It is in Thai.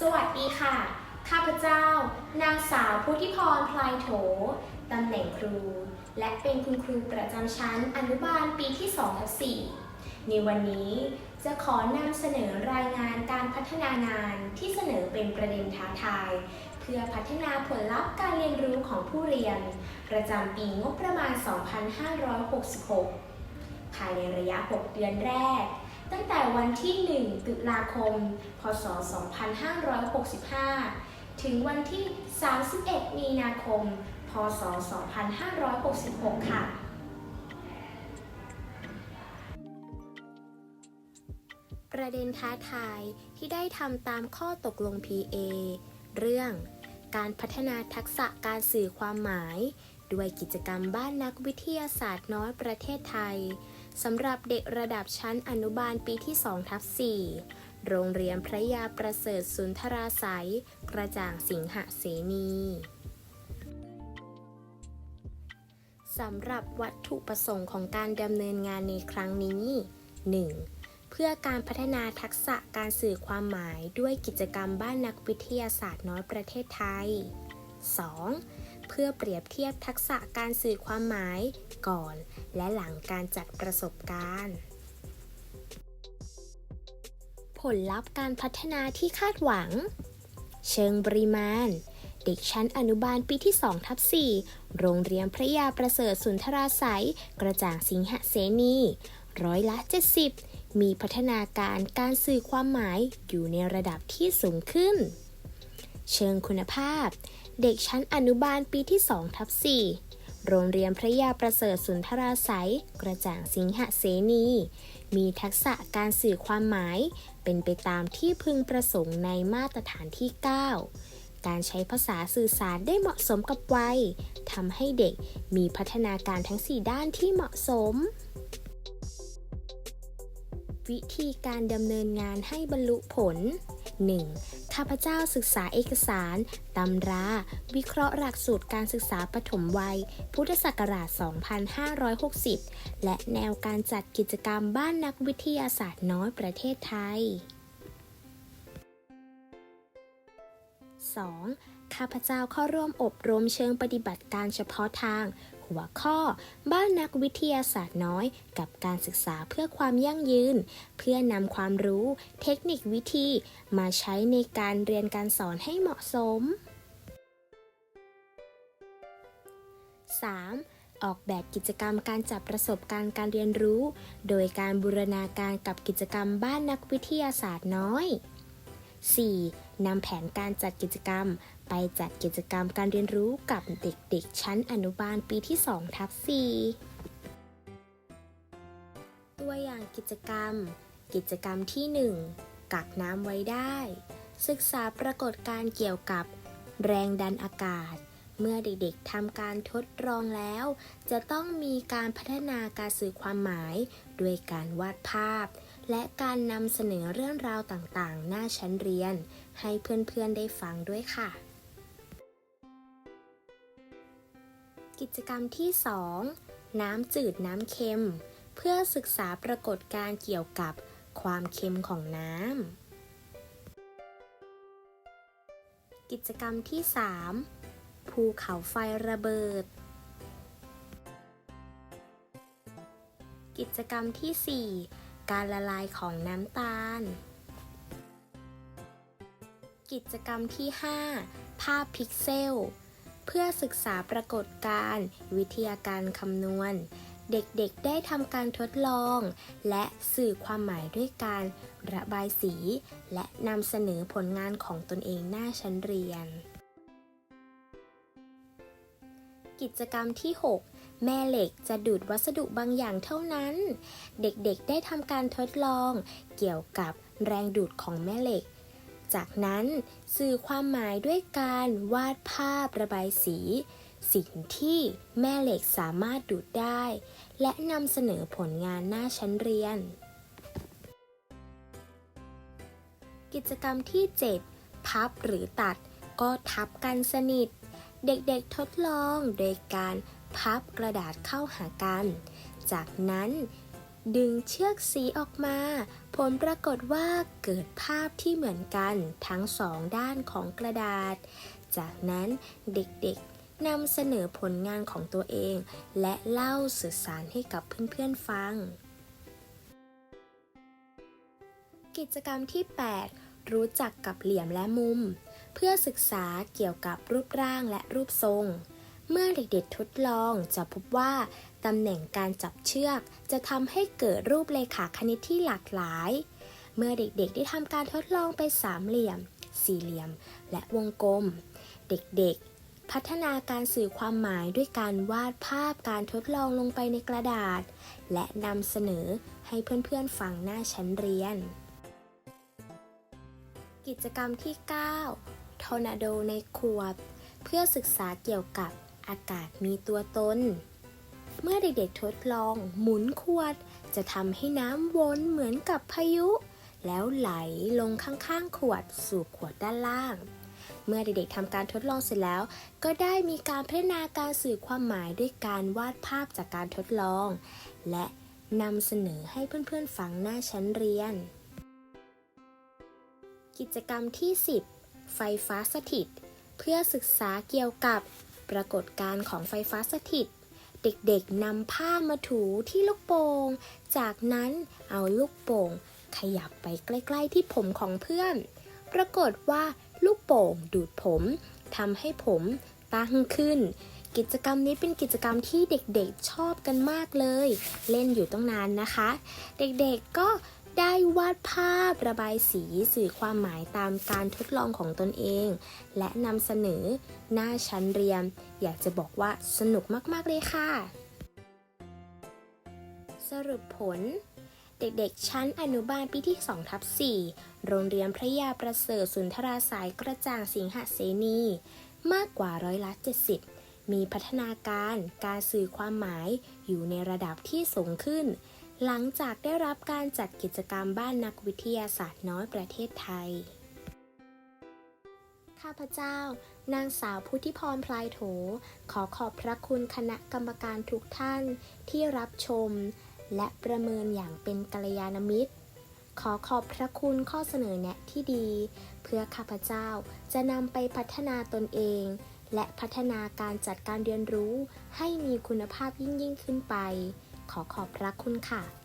สวัสดีค่ะ ข้าพเจ้า นางสาวพุทธิพรพลายโถ ตำแหน่งครู และเป็นคุณครูประจำชั้นอนุบาลปีที่2ทับ4ในวันนี้จะขอนำเสนอรายงานการพัฒนางานที่เสนอเป็นประเด็นท้าทาย เพื่อพัฒนาผลลัพธ์การเรียนรู้ของผู้เรียน ประจำปีงบประมาณ 2566 ภายในระยะ 6 เดือนแรก ตั้งแต่วันที่ 1 ตุลาคม พศ 2565 ถึงวันที่ 31 มีนาคม พศ 2566 ค่ะ ประเด็นท้าทายที่ได้ทำตามข้อตกลง PA เรื่องการพัฒนาทักษะการสื่อความหมาย ด้วยกิจกรรมบ้านนักวิทยาศาสตร์น้อยประเทศไทย สำหรับเด็กระดับชั้นอนุบาลปีที่2ทับ4โรงเรียนพระยาประเสริฐสุนทราสายกระจ่างสิงหเสนีสำหรับวัตถุประสงค์ของการดำเนินงานในครั้งนี้ 1. เพื่อการพัฒนาทักษะการสื่อความหมายด้วยกิจกรรมบ้านนักวิทยาศาสตร์น้อยประเทศไทย 2. เพื่อเปรียบเทียบทักษะการสื่อความหมายก่อน และหลังการจัดประสบการณ์ ผลลัพธ์การพัฒนาที่คาดหวัง เชิงปริมาณ เด็กชั้นอนุบาลปีที่2ทับ4โรงเรียนพระยาประเสริฐสุนทราสัย กระจ่างสิงหเสนีร้อยละ 70 มีพัฒนาการการสื่อความหมายอยู่ในระดับที่สูงขึ้น เชิงคุณภาพ เด็กชั้นอนุบาลปีที่2ทับ4โรงเรียนพระยาประเสริฐสุนทราสัย กระจ่างสิงหเสนี มีทักษะการสื่อความหมาย เป็นไปตามที่พึงประสงค์ในมาตรฐานที่ 9 การใช้ภาษาสื่อสารได้เหมาะสมกับวัยทำให้เด็กมีพัฒนาการทั้ง 4 ด้านที่เหมาะสม วิธีการดำเนินงานให้บรรลุผล 1. ข้าพเจ้าศึกษาเอกสาร ตำรา วิเคราะห์หลักสูตรการศึกษาปฐมวัย พุทธศักราช 2560 และแนวการจัดกิจกรรมบ้านนักวิทยาศาสตร์น้อยประเทศไทย 2. ข้าพเจ้าเข้าร่วมอบรมเชิงปฏิบัติการเฉพาะทาง หัวข้อ บ้านนักวิทยาศาสตร์น้อย กับการศึกษาเพื่อความยั่งยืน เพื่อนำความรู้ เทคนิควิธี มาใช้ในการเรียนการสอนให้เหมาะสม 3. ออกแบบกิจกรรมการจับประสบการณ์การเรียนรู้ โดยการบูรณาการกับกิจกรรมบ้านนักวิทยาศาสตร์น้อย 4. นำแผนการจัดกิจกรรม ไปจัดกิจกรรมการเรียนรู้กับเด็กๆ ชั้นอนุบาลปีที่2ทับ4ตัวอย่างกิจกรรม กิจกรรมที่ 1 กักน้ำไว้ได้ ศึกษาปรากฏการ์เกี่ยวกับแรงดันอากาศ เมื่อเด็กๆทำการทดลองแล้ว จะต้องมีการพัฒนาการสื่อความหมาย ด้วยการวาดภาพ และการนำเสนอเรื่องราวต่างๆ หน้าชั้นเรียน ให้เพื่อนๆได้ฟังด้วยค่ะ กิจกรรมที่ 2 น้ำจืดน้ำเค็ม เพื่อศึกษาปรากฏการเกี่ยวกับความเค็มของน้ำ กิจกรรมที่ 3 ภูเขาไฟระเบิด กิจกรรมที่ 4 การละลายของน้ำตาล กิจกรรมที่ 5 ภาพพิกเซล เพื่อศึกษาปรากฏการณ์วิทยาการคำนวณ เด็กๆได้ทำการทดลอง และสื่อความหมายด้วยการระบายสี และนำเสนอผลงานของตนเองหน้าชั้นเรียน กิจกรรมที่ 6แม่เหล็กจะดูดวัสดุบางอย่างเท่านั้น เด็กๆ ได้ทำการทดลอง เกี่ยวกับแรงดูดของแม่เหล็ก จากนั้นสื่อความหมายด้วยการวาดภาพระบายสี สิ่งที่แม่เหล็กสามารถดูดได้ และนำเสนอผลงานหน้าชั้นเรียน กิจกรรมที่ 7 พับหรือตัดก็ทับกันสนิท เด็กๆทดลองโดยการพับกระดาษเข้าหากัน จากนั้น ดึงเชือกสีออกมา ผลปรากฏว่าเกิดภาพที่เหมือนกันทั้งสองด้านของกระดาษ จากนั้นเด็กๆนำเสนอผลงานของตัวเอง และเล่าสื่อสารให้กับเพื่อนๆฟัง กิจกรรมที่ 8 รู้จักกับเหลี่ยมและมุม เพื่อศึกษาเกี่ยวกับรูปร่างและรูปทรง เมื่อเด็กๆทดลองจะพบว่าตำแหน่งการจับเชือก จะทำให้เกิดรูปเลขาคณิตที่หลากหลาย เมื่อเด็กๆได้ทำการทดลองไปสามเหลี่ยม สี่เหลี่ยม และวงกลม เด็กๆ พัฒนาการสื่อความหมายด้วยการวาดภาพการทดลองลงไปในกระดาษ และนำเสนอให้เพื่อนๆฟังหน้าชั้นเรียน กิจกรรมที่ 9 ทอร์นาโดในขวเพื่อศึกษาเกี่ยวกับ อากาศมีตัวตน เมื่อเด็กๆทดลองหมุนขวด จะทำให้น้ำวนเหมือนกับพายุ แล้วไหลลงข้างๆขวดสู่ขวดด้านล่าง เมื่อเด็กๆทำการทดลองเสร็จแล้ว ก็ได้มีการพัฒนาการสื่อความหมายด้วยการวาดภาพจากการทดลอง และนำเสนอให้เพื่อนๆฟังหน้าชั้นเรียน กิจกรรมที่ 10 ไฟฟ้าสถิต เพื่อศึกษาเกี่ยวกับ ปรากฏการณ์ของไฟฟ้าสถิต เด็กๆนำผ้ามาถูที่ลูกโป่ง จากนั้นเอาลูกโป่ง ขยับไปใกล้ ๆ ที่ผมของเพื่อน ปรากฏว่าลูกโป่งดูดผมทำให้ผมตั้งขึ้น กิจกรรมนี้เป็นกิจกรรมที่เด็กๆชอบกันมากเลย เล่นอยู่ตั้งนานนะคะ เด็กๆก็ ได้วาดภาพระบายสีสื่อความหมายตามการทดลองของตนเอง และนำเสนอหน้าชั้นเรียนอยากจะบอกว่าสนุกมาก ๆ เลยค่ะ สรุปผล เด็กๆ ชั้นอนุบาลปีที่2ทับ4โรงเรียนพระยาประเสริฐสุนทราสายกระจ่างสิงหเสนี มากกว่าร้อยละ70 มีพัฒนาการการสื่อความหมายอยู่ในระดับที่สูงขึ้น หลังจากได้รับการจัดกิจกรรมบ้านนักวิทยาศาสตร์น้อยประเทศไทย ข้าพเจ้า นางสาวพุทธิพรพลายโถ ขอขอบพระคุณคณะกรรมการทุกท่านที่รับชม และประเมินอย่างเป็นกัลยาณมิตร ขอขอบพระคุณข้อเสนอแนะที่ดี เพื่อข้าพเจ้าจะนำไปพัฒนาตนเอง และพัฒนาการจัดการเรียนรู้ให้มีคุณภาพยิ่งยิ่งขึ้นไป ขอขอบพระคุณค่ะ